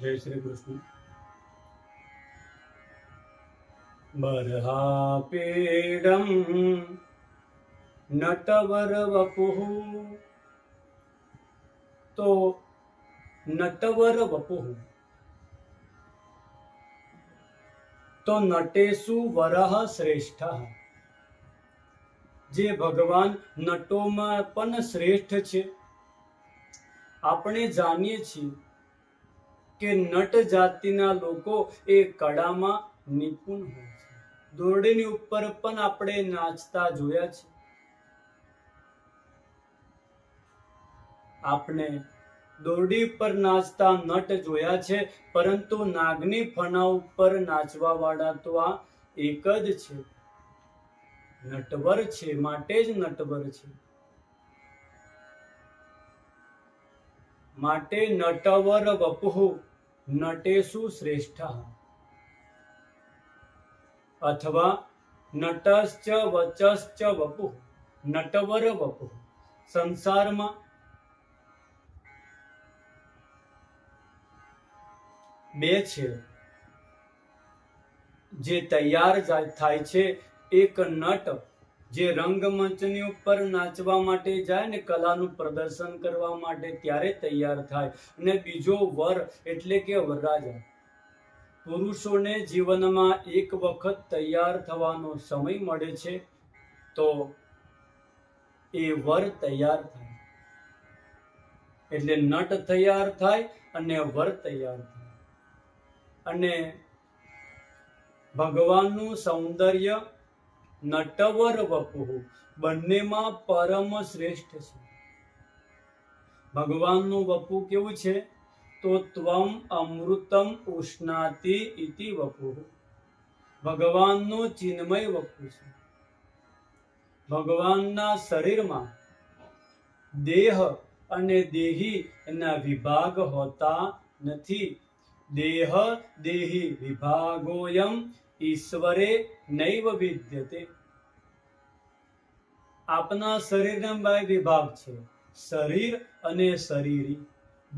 જય શ્રી કૃષ્ણ. બરહાપીડમ નટવર વપુઃ તો નટવર વપુઃ તો નટેશુ વરહ શ્રેષ્ઠ. જે ભગવાન નટોમાં પણ શ્રેષ્ઠ છે. આપણે જાણીએ છીએ કે નટ જાતિના લોકો એ કળામાં નિપુણ હોય છે. દોરડીની ઉપર પણ આપણે નાચતા જોયા છે. આપણે દોરડી પર નાચતા નટ જોયા છે, પરંતુ નાગની ફણા ઉપર નાચવા વાળા તો આ એક જ છે. નટવર છે, માટે જ નટવર છે. માટે નટવર વપુઃ નટેશુ શ્રેષ્ઠ અથવા નટશ્ચ વચશ્ચ વપુ નટવર વપુ સંસારમાં બે છે। જે તૈયાર થાય છે, એક નટ જે રંગમંચની ઉપર નાચવા માટે જાય ને કલાનું પ્રદર્શન કરવા માટે ત્યારે તૈયાર થાય. અને બીજો વર એટલે કે વરરાજા. પુરુષોને જીવનમાં એક વખત તૈયાર થવાનો સમય મળે છે, તો એ વર તૈયાર થાય. એટલે નટ તૈયાર થાય અને વર તૈયાર થાય. અને ભગવાનનું સૌંદર્ય નટવર વપુઃ બંનેમાં પરમ શ્રેષ્ઠ છે. ભગવાનનું વપુ કેવું છે? તો ત્વમ અમૃતમ ઉષ્ણાતિ ઇતિ વપુ ભગવાનનું ચિન્મય વપુ છે. ભગવાનના શરીરમાં દેહ અને દેહી એના વિભાગ હોતા નથી. દેહ દેહી વિભાગોયમ ઈશ્વરે નૈવ વિદ્યતે. આપના શરીરના બે વિભાગ છે. શરીર અને શરીરી,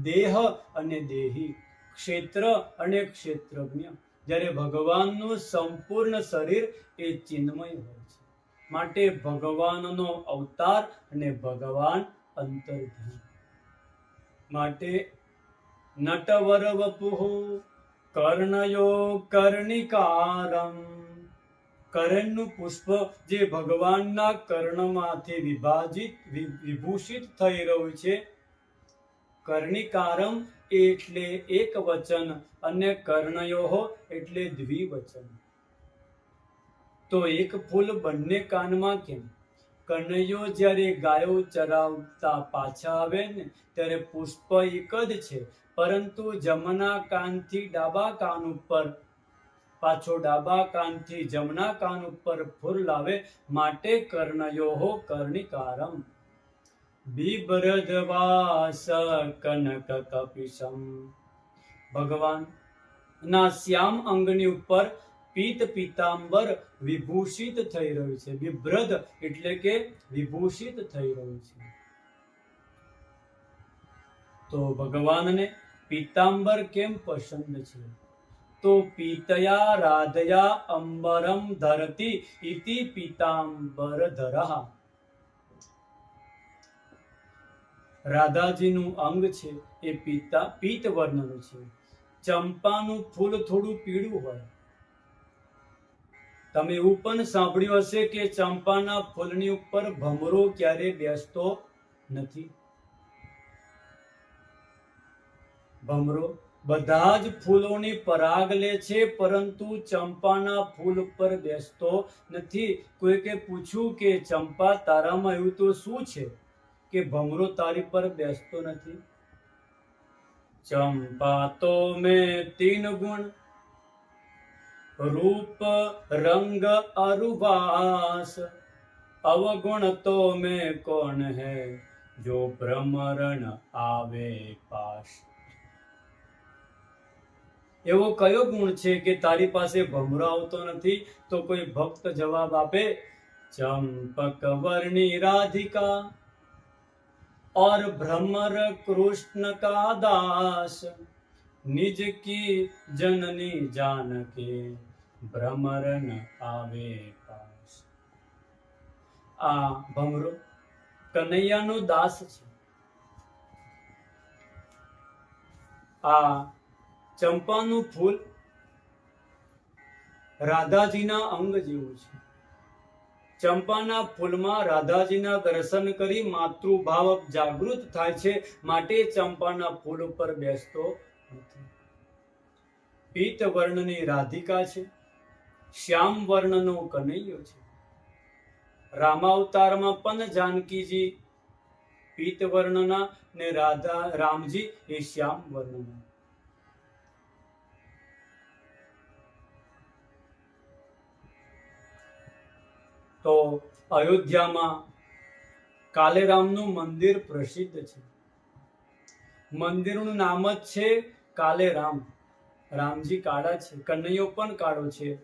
દેહ અને દેહી, ક્ષેત્ર અને ક્ષેત્રજ્ઞ. જ્યારે ભગવાનનું સંપૂર્ણ શરીર એ ચિન્મય હોય છે. માટે ભગવાનનો અવતાર અને ભગવાન અંતર્ધ્યાન. માટે નટવર વપુઃ કર્ણયો કર્ણિકારમ કરણનું પુષ્પ જે ભગવાનના કર્ણમાંથી વિભાજિત વિભૂષિત થઈ રહ્યું છે. કર્ણિકારમ એટલે એક વચન અને કર્ણયો એટલે દ્વિવચન. તો એક ફૂલ બંને કાનમાં કેમ? કનૈયો જ્યારે ગાયો ચરાવતા પાછા આવે ને, ત્યારે પુષ્પ એક જ છે. પરંતુ જમણા કાનથી ડાબા કાન ઉપર, પાછો ડાબા કાનથી જમણા કાન ઉપર ફૂર લાવે, માટે કર્ણયો કર્ણિકારમ. બિભ્રદવાસ કનક કપિશમ. ભગવાન, ના શ્યામ અંગની ઉપર પીત પીતાંબર વિભૂષિત થઈ રહ્યું છે. વિભ્રદ એટલે કે વિભૂષિત થઈ રહ્યું છે. તો ભગવાનને પીતાંબર કેમ પસંદ છે? તો પીતયા રાધયા અંબરમ ધરતી ઇતિ પીતાંબર ધરહ. રાધાજીનું અંગ છે એ પીતા, પીત વર્ણનું છે. ચંપાનું ફૂલ થોડું પીળું હોય. તમે એવું પણ સાંભળ્યું હશે કે ચંપાના ફૂલની ઉપર ભમરો ક્યારે બેસતો નથી? ભમરો. બધા જ ફૂલોની પરાગ લે છે, પરંતુ ચંપાના ફૂલ પર બેસતો નથી. કોઈકે પૂછ્યું કે, ચંપા, તારામાં એવું તો શું છે કે ભમરો તારી પર બેસતો નથી? ચંપા તો મેં તીન ગુણ. રૂપ, રંગ, અરુવાસ. અવગુણ તો મેં કોણ હે? જો ભ્રમરણ આવે પાશ એવો કયો ગુણ છે કે તારી પાસે ભમરો આવતો નથી તો કોઈ ભક્ત જવાબ આપે ચંપક વર્ણી રાધિકા और भ्रमर कृष्ण का दास નિજ કી જનની જાનકે ભ્રમર ન આવે પાસ આ ભમરો કનૈયાનો દાસ છે આ ચંપાનું ફૂલ રાધાજીના અંગ જેવું છે. ચંપાના ફૂલમાં રાધાજીના દર્શન કરી માતૃભાવ જાગૃત થાય છે માટે ચંપાના ફૂલ ઉપર બેસતો નથી. પીત વર્ણની રાધિકા છે, શ્યામ વર્ણનો કનૈયો છે. રામાવતારમાં પણ જાનકીજી, પીત વર્ણના ને રાધા, રામજી એ શ્યામ વર્ણના. તો અયોધ્યામાં કાલેરામનું મંદિર પ્રસિદ્ધ છે. મંદિરનું નામ જ છે કાલેરામ. રામજી કાળા છે, કનૈયો પણ કાળો છે.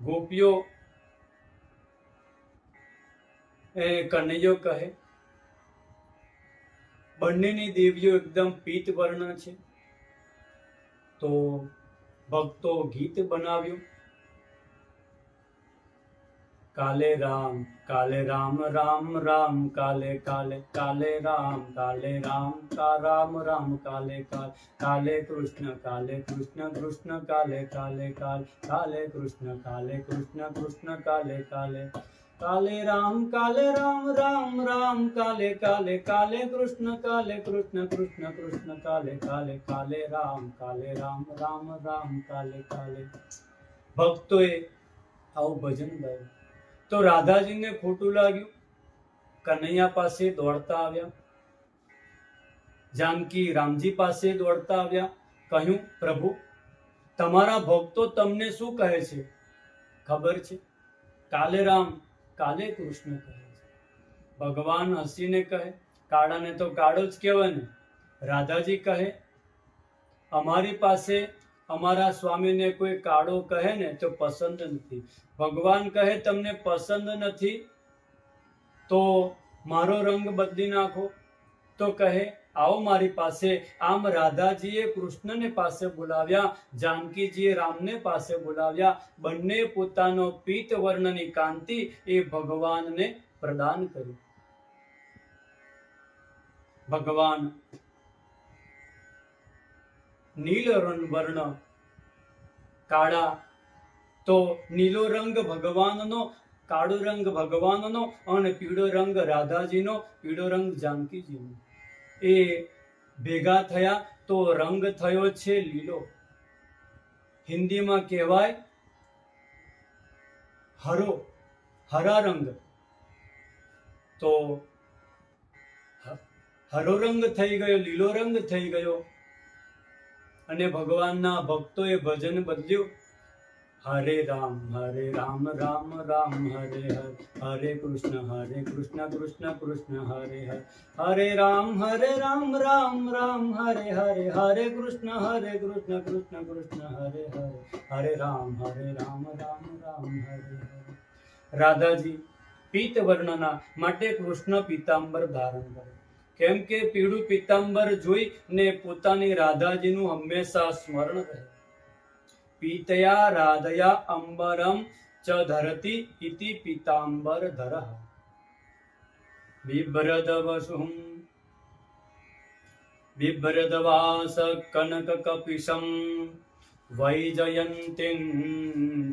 ગોપીઓ એ કનૈયો કહે. બંનેની દેવીઓ એકદમ પીત વર્ણ છે. તો ભક્તો ગીત બનાવ્યું. કાલે રામ કાલે રામ રામ રામ કાલે કાલે કાલે રામ કાલે રામ કા રામ રામ કાલે કાલ કાલે કૃષ્ણ કાલે કૃષ્ણ કૃષ્ણ કાલે કાલે કાલ કાલે કૃષ્ણ કાલે કૃષ્ણ કૃષ્ણ કાલે કાલે કાલે રામ કાલે રામ રામ રામ કાલે કાલે કાલે કૃષ્ણ કાલે કૃષ્ણ કૃષ્ણ કૃષ્ણ કાલે કાલે કાલે રામ કાલે રામ રામ રામ કાલે કાલે ભક્તોએ આવું ભજન ગાયું તો રાધાજીને ખોટું લાગ્યું. કનૈયા પાસે દોડતા આવ્યા. જાનકી રામજી પાસે દોડતા આવ્યા, કહ્યું, પ્રભુ, તમારા ભક્તો તમને શું કહે છે? ખબર છે? કાલે રામ, કાલે કૃષ્ણ કહે છે. ભગવાન હસીને કહે, કાળાને તો કાળો જ કહેવાય ને. રાધાજી કહે, અમારી પાસે અમારા સ્વામીને કોઈ કાળો કહે ને તો પસંદ નથી. ભગવાન કહે, તમને પસંદ નથી? તો મારો રંગ બદલી નાખો. તો કહે, આવો મારી પાસે. આમ રાધાજીએ કૃષ્ણને પાસે બોલાવ્યા, જાનકીજીએ રામને પાસે બોલાવ્યા. બંને પોતાનો પીત વર્ણની કાંતિ એ ભગવાનને પ્રદાન કરી. ભગવાન નીલ વર્ણ, કાળા, તો નીલો રંગ ભગવાનનો, કાળો રંગ ભગવાનનો અને પીળો રંગ રાધાજીનો, પીળો રંગ જાનકીજીનો. એ ભેગા થયા તો રંગ થયો છે લીલો. હિન્દીમાં કહેવાય હરો, હરા રંગ. તો હરો રંગ થઈ ગયો, લીલો રંગ થઈ ગયો. અને ભગવાનના ભક્તોએ ભજન બદલ્યું. હરે રામ હરે રામ રામ રામ, હરે હરે. હરે કૃષ્ણ હરે કૃષ્ણ કૃષ્ણ કૃષ્ણ, હરે હરે. હરે રામ હરે રામ રામ રામ, હરે હરે. હરે કૃષ્ણ હરે કૃષ્ણ કૃષ્ણ કૃષ્ણ, હરે હરે. હરે રામ હરે રામ રામ રામ, હરે હરે. રાધાજી પીત વર્ણના માટે કૃષ્ણ પીતાંબર ધારણ કરે. કેમ કે પીળું પીતાંબર જોઈ ને પોતાની રાધાજીનું હંમેશા સ્મરણ રહે. પીતયા રાધયા અંબરમ ચ ધરતી ઇતિ પિતાંબર ધર બિભ્રદવસું બિભ્રદવાસ કનક કપિશમ. વૈજયંતીં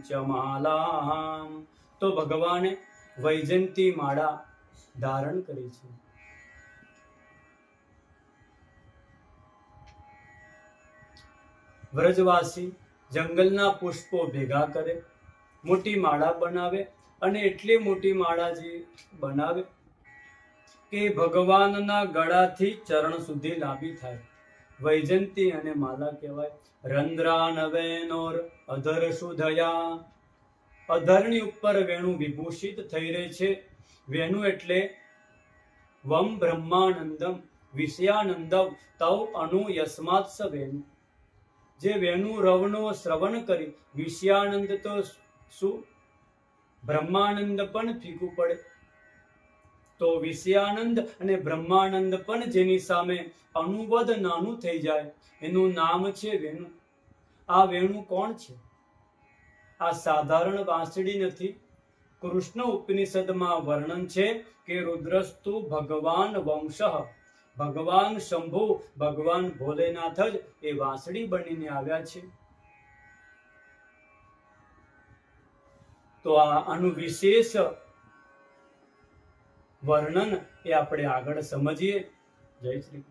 ચ માલામ તો ભગવાને વૈજયંતી માળા ધારણ કરી છે. વ્રજવાસી જંગલના પુષ્પો ભેગા કરે, મોટી માળા બનાવે અને એટલી મોટી માળા જે બનાવે કે ભગવાનના ગળાથી ચરણ સુધી લાંબી થાય. વૈજંતી અને માલા કહેવાય. રંધ્રા નવેનોર અધર સુધયા અધરની ઉપર વેણુ વિભૂષિત થઈ રહે છે. વેણુ એટલે વમ બ્રહ્માનંદમ, વિષયાનંદમ તવ અનુ યસ્માત્સ વેણુ. જે વેણુ રવનો શ્રવણ કરી, વિષયાનંદ તો શું બ્રહ્માનંદ પણ ફીકું પડે. તો વિષયાનંદ અને બ્રહ્માનંદ પણ જેની સામે અનુબદ્ધ નાનું થઈ જાય, એનું નામ છે વેણુ. આ વેણુ કોણ છે? આ સાધારણ વાંસળી નથી. કૃષ્ણ ઉપનિષદમાં વર્ણન છે કે રુદ્રસ્તુ ભગવાન વંશ. ભગવાન શંભુ, ભગવાન ભોલેનાથ જ એ વાંસળી બનીને આવ્યા છે. તો આ આનું વિશેષ વર્ણન એ આપણે આગળ સમજીએ. જય શ્રી